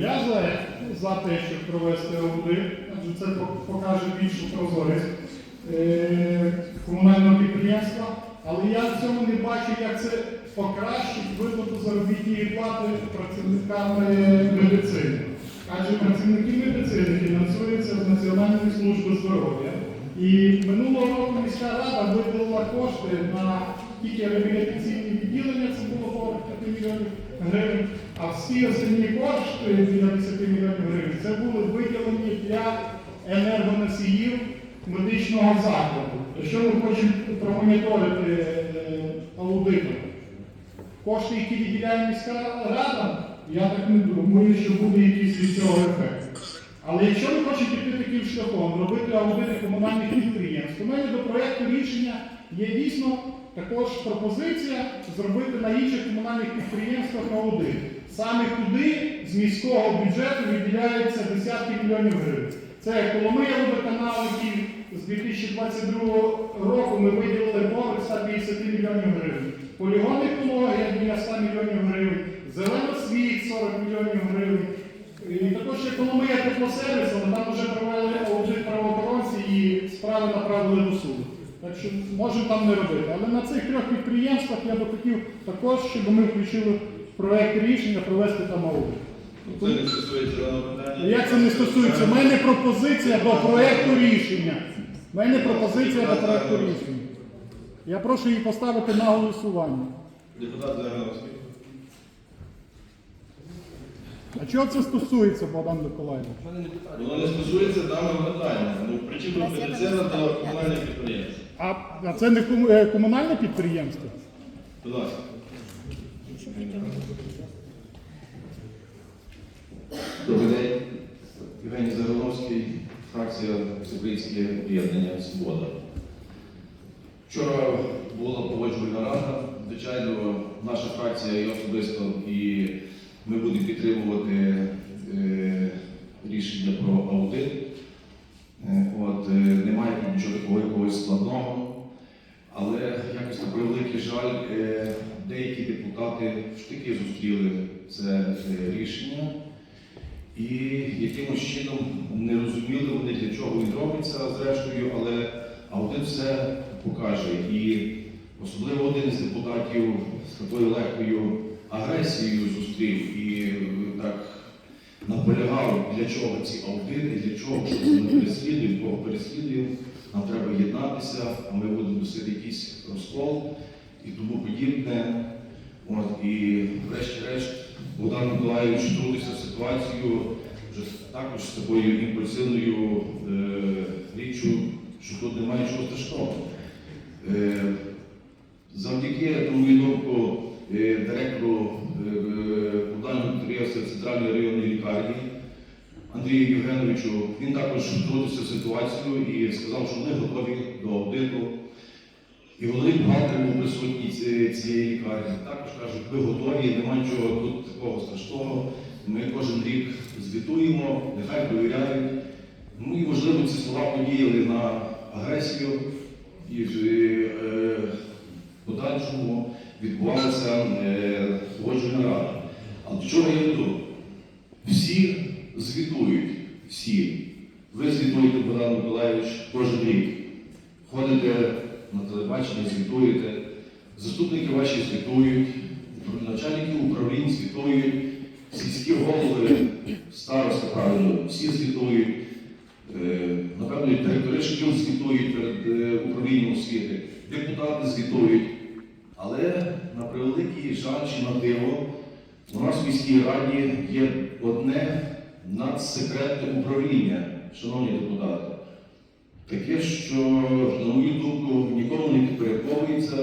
Я за, за те, щоб провести аудит, адже це покаже більшу прозорість е, комунального підприємства, але я в цьому не бачу, як це покращить виплату заробітної плати працівникам е, медицини. Адже працівники медицини фінансуються з Національної служби здоров'я. І минулого року міська рада виділила кошти на тільки реабілітаційні відділення, це було по 5 мільйонів гривень, а всі остальні кошти біля 10 мільйонів гривень це були виділені для енергоносіїв медичного закладу. Якщо ми хочемо промоніторити е, аудитом, кошти, які виділяє міська рада, я так не думаю, що буде якийсь від цього ефект. Але якщо ви хочете йти таким шляхом, робити аудити комунальних підприємств, у мене до проєкту рішення є дійсно також пропозиція зробити на інших комунальних підприємствах аудит. Саме туди з міського бюджету виділяється десятки мільйонів гривень. Це Коломия водоканал, який з 2022 року ми виділили поверх 150 мільйонів гривень. Полігон екологія біля 100 мільйонів гривень, зеленосвіт 40 мільйонів гривень. І також ще Коломия теплосервіс, але там вже провели аудит правоохоронці і справи направили до суду. Так що можемо там не робити. Але на цих трьох підприємствах я би хотів також, щоб ми включили проєкт рішення провести там аудит. Це не стосується даного питання. Як це не стосується? У мене пропозиція до проєкту рішення. У мене пропозиція до проєкту рішення. Я прошу її поставити на голосування. Депутат Загановський. А чого це стосується, Богдан Миколаївич? Воно не стосується даного питання. Ну, причому медицина до комунальних підприємств. А, а це не кому- е, комунальне підприємство? Будь ласка. Добрий день. Євгеній Загоновський, фракція Всеукраїнське об'єднання Свобода. Вчора була погоджувальна рада. Звичайно, наша фракція і особисто, і ми будемо підтримувати е, рішення про аудит. Е, От, е, немає нічого такого якогось складного. Але якось на превеликий жаль, е, деякі депутати штики зустріли це е, рішення. І якимось чином не розуміли вони, для чого він робиться зрештою, але аудит все покаже. І особливо один з депутатів з такою легкою агресією зустрів і е, так наполягав, для чого ці аудити, для чого, що ми переслідуємо, кого переслідуємо, нам треба єднатися, а ми будемо носити якийсь розкол і тому подібне. От, і врешті-решт Богдан Миколаївич втрутився в ситуацію вже також з такою імпульсивною е, річчю, що тут немає нічого страшного. Е, завдяки, мою думку, е, директору е, е, комунального підприємства Центральної районної лікарні Андрію Євгеновичу, він також втрутився в ситуацію і сказав, що вони готові до аудиту. І головний бухгалтер був присутній цієї лікарні. Також кажуть, ви готові, немає нічого тут такого страшного. Ми кожен рік звітуємо, нехай перевіряють. Ну і можливо ці слова подіяли на агресію і в е, подальшому відбувалася е, погоджена рада. Але до чого я веду? Всі звітують, всі. Ви звітуєте, Богдан Миколаївич, кожен рік. Ходите на телебачення, звітуєте, заступники ваші звітують, начальники управлінь звітують, сільські голови, староста правильно, всі звітують. Е, Напевно, директори шкіл звітують перед е, управлінням освіти, депутати звітують. Але на превеликий жаль чи на диво, у нас в міській раді є одне надсекретне управління, шановні депутати. Таке, що, на мою думку, нікому не підпорядковується.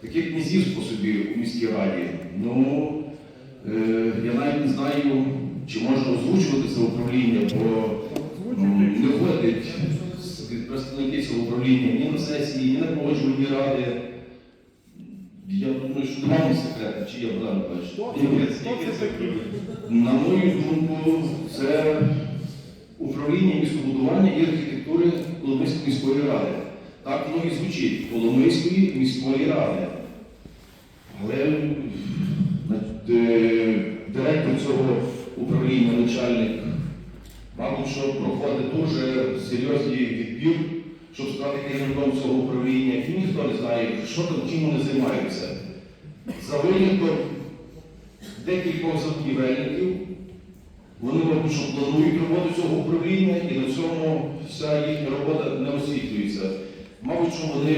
Таке князівство собі у міській раді. Ну, е, я навіть не знаю, чи можна озвучувати це управління, бо не входить представники цього управління ні на сесії, ні на погоджувальні ради. Я думаю, що немає секрету, чи хто це такий? на мою думку, це управління містобудування і архітектури Коломийської міської ради. Так воно і звучить Коломийської міської ради. Але е, директор цього управління, начальник мабуть, що проходить дуже серйозний відбір, щоб стати керівником цього управління. І ніхто не знає, що там, чим вони займаються. За винятком декількох забудівельників, вони, мабуть, що планують роботу цього управління і на цьому вся їхня робота не освітлюється. Мабуть, що вони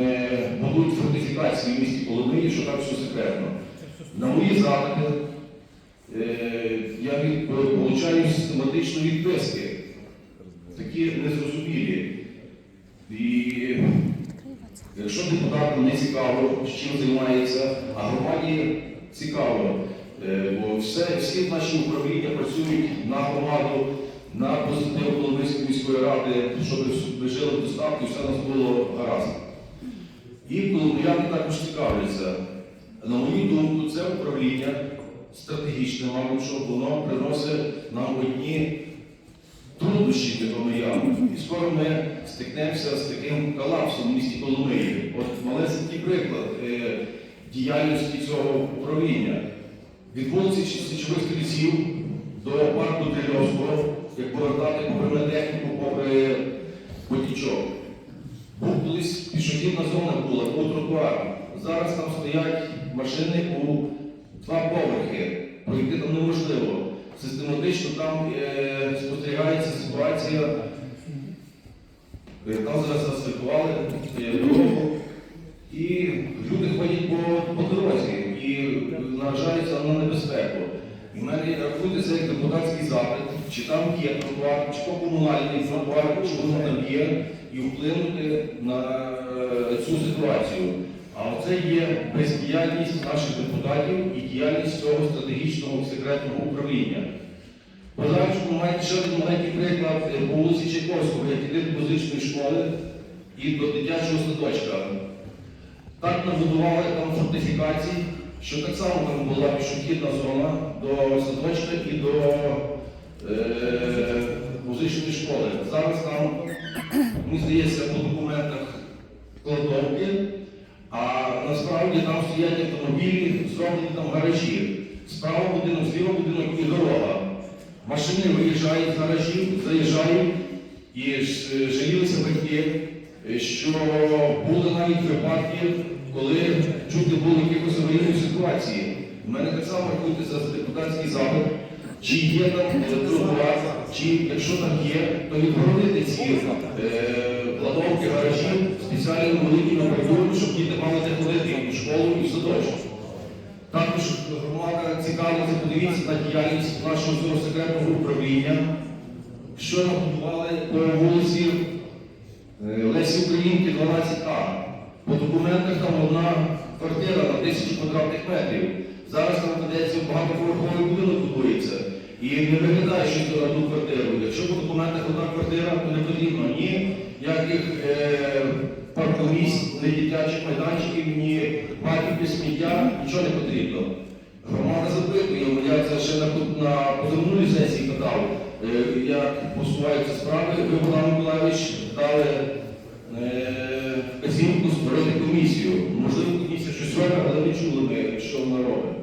е, будують фортифікації в місті Коломиї, що там все секретно. На мої запити е, я від, получаю систематично відписки, такі незрозумілі. І якщо депутатам не цікаво, чим займається, а громаді цікаво, е, бо все, всі наші управління працюють на громаду, на позитив Коломийської міської ради, щоб ми жили в достатку і все нас було гаразд. І коломияни також цікавляться. На мою думку, це управління стратегічне, мабуть, що воно приносить нам одні труднощі для коломиян. І скоро ми стикнемося з таким колапсом в місті Коломиї. От малесенький приклад е, діяльності цього управління. Від вулиці Січових Стрільців до була. Зараз там стоять машини у два поверхи. Пройти там неможливо. Систематично там е, спостерігається ситуація. Е, Там зараз асфальтували е, дорогу. І люди ходять по, по дорозі і наражаються на небезпеку. І мене рахуйте це як депутатський запит, чи там є тротуар, чи то комунальний тротуар, чи воно там є, і вплинути на е, цю ситуацію. А оце є бездіяльність наших депутатів і діяльність цього стратегічного секретного управління. Подальшому маєте ще один маленький приклад е, по вулиці Чайковського, як іти до музичної школи і до дитячого садочка. Так набудували там фортифікації, що так само там була пішохідна зона до садочка і до е, музичної школи. Зараз там, мені здається, по документах кладовки, а насправді там стоять автомобілі, зроблені там гаражі. Справа будинок, зліва будинок і дорога. Машини виїжджають з гаражів, заїжджають і е, жалілися батьки, що були навіть випадки, коли чути було якихось аварійної ситуації. У мене так само рахуйте за депутатський запит, чи є там е, тротуар, чи якщо там є, то відгородити ці е, кладовки гаражів спеціальними великими коридорами, щоб діти мали де ходити в школу, і в садочок. Також громада цікавиться, подивіться на діяльність нашого цього секретного управління, що набудували по вулиці е, Лесі Українки 12А. По документах там одна квартира на тисячу квадратних метрів. Зараз там ведеться багатоповерховий будинок будується. І не виглядає, що це одну квартиру. Якщо по документах одна квартира, то не потрібно ні ніяких е, паркомісць, ні дитячих майданчиків, ні для сміття, нічого не потрібно. Громада запитує, я це ще на, на позаминулій сесії питав, е, як посуваються справи. Ви, Богдан Миколаївич, дали е, створити комісію. Можливо, комісія щось робить, але не чули ми, що вона робить.